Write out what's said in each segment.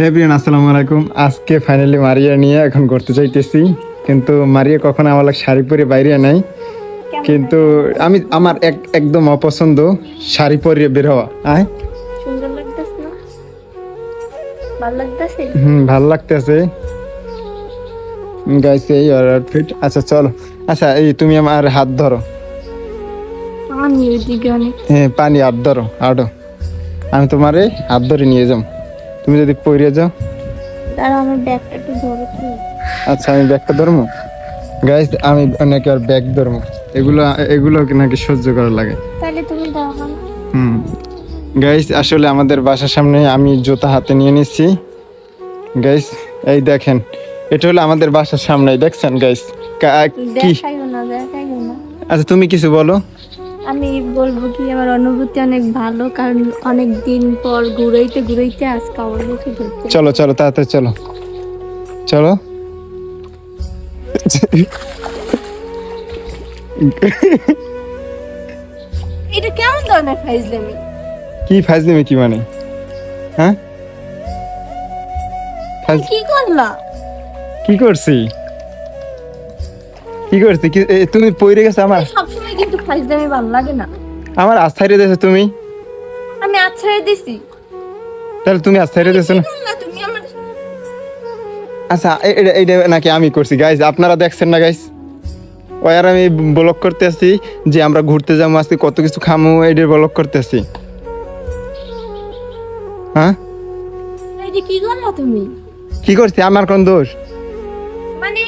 হ্যাঁ আসসালামু আলাইকুম। আজকে ফাইনালি মারিয়া নিয়ে এখন ঘুরতে চাইতেছি কিন্তু মারিয়া কখনো আমার লাগে শাড়ি পরে বাইরে নাই। কিন্তু আমি আমার এক একদম অপছন্দ শাড়ি পরে বের হওয়া। আয়। না? হুম ভালো লাগতেছে। গাইস এই আউটফিট আচ্ছা চলো। আচ্ছা এই তুমি আমার হাত ধরো। হ্যাঁ পানি হাত ধরো আডো আমি তোমারে হাত ধরে নিয়ে যাও তুমি যদি পরে যাও। তারা আমার ব্যাগটা একটু ধরে আচ্ছা আমি ব্যাগটা ধরবো গাইস আমি নাকি আর ব্যাগ ধরবো এগুলো এগুলো নাকি সহ্য করা লাগে। তাহলে তুমি দাও হুম। গাইস আসলে আমাদের বাসার সামনে আমি জুতা হাতে নিয়ে নিচ্ছি। গাইস এই দেখেন এটা হলো আমাদের বাসার সামনে দেখছেন গাইস কি আচ্ছা তুমি কিছু বলো। আমি বলব কি আমার অনুভূতি অনেক ভালো কারণ অনেক দিন পর ঘুরাইতে ঘুরাইতে আজকে ঘুরতে চলো চলো তাড়াতাড়ি চলো। চলো। এটা কেমন ধরনের ফাইজলামি? কি ফাজলিমি কি মানে? হ্যাঁ? কি করলা? কি করছি? কি করছি? তুমি পইরে গেছো আমার? কিন্তু ভালো লাগে না। আমার আস্থায় দিয়েছ তুমি? আমি আছাড়ে দিছি। তাহলে তুমি আস্থায় দিয়েছ না? আচ্ছা এটা এইটা নাকি আমি করছি গাইজ আপনারা দেখছেন না গাইজ ওই আর আমি ব্লক করতে আসি যে আমরা ঘুরতে যাব আজকে কত কিছু খামু এইটা ব্লক করতে আসি হ্যাঁ? এটা কি কি করছি? আমার কোন দোষ? মানে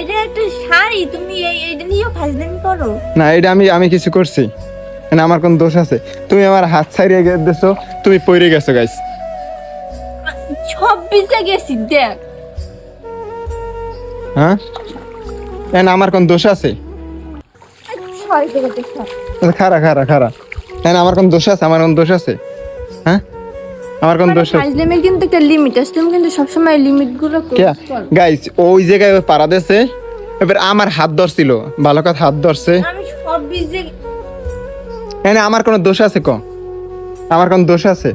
এটা একটা শাড়ি তুমি এই এটা নিয়েও ফাইজলামি করো। না এটা আমি আমি কিছু করছি। মানে আমার কোন দোষ আছে। তুমি আমার হাত ছাড়িয়ে গেছো তুমি পড়ে গেছো গাইজ ছব্বিশে গেছি দেখ। হ্যাঁ? এন আমার কোন দোষ আছে? খারা খারা খারা এন আমার কোন দোষ আছে? আমার কোন দোষ আছে? হ্যাঁ? আমার কোন দোষ আছে। ফাইজলামের কিন্তু একটা লিমিট আছে। তুমি কিন্তু সবসময় লিমিটগুলো কে? গাইস ওই জায়গায় পাড়া দিয়েছে এবার আমার হাত ধরছিল। ভালো কথা হাত ধরছে। আমি ছব্বিশে এনে আমার কোনো দোষ আছে ক? আমার কোন দোষ আছে?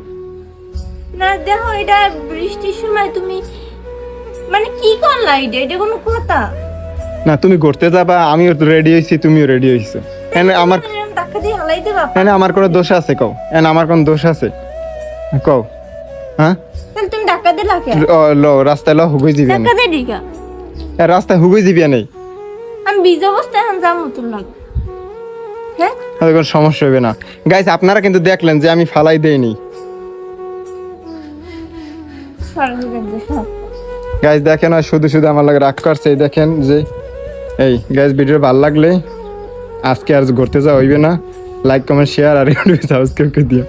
না দেখো এটা বৃষ্টির সময় তুমি মানে কি করলা এটা? এটা কোনো কথা? না তুমি ঘুরতে যাবা আমিও রেডি হয়েছি তুমিও রেডি হয়েছো। এনে আমার ধাক্কা দিয়ে এনে আমার কোনো দোষ আছে কও এনে আমার কোন দোষ আছে? কও। হ্যাঁ তাহলে তুমি ধাক্কা দিলা কে? ও, লো রাস্তায় লো হুগুই ধাক্কা দিয়ে দিকা এ, রাস্তায় হুগুই যাবি নেই আমি বীজ অবস্থায় যাব তোর লাগে। হ্যাঁ তাহলে কোনো সমস্যা হবে না। গাইস আপনারা কিন্তু দেখলেন যে আমি ফালাই দেইনি। গাইজ দেখেন আর শুধু শুধু আমার লাগে রাগ করছে দেখেন যে এই গাইজ ভিডিও ভালো লাগলে আজকে আর ঘুরতে যাওয়া হইবে না। লাইক কমেন্ট শেয়ার আর সাবস্ক্রাইব করে দিও।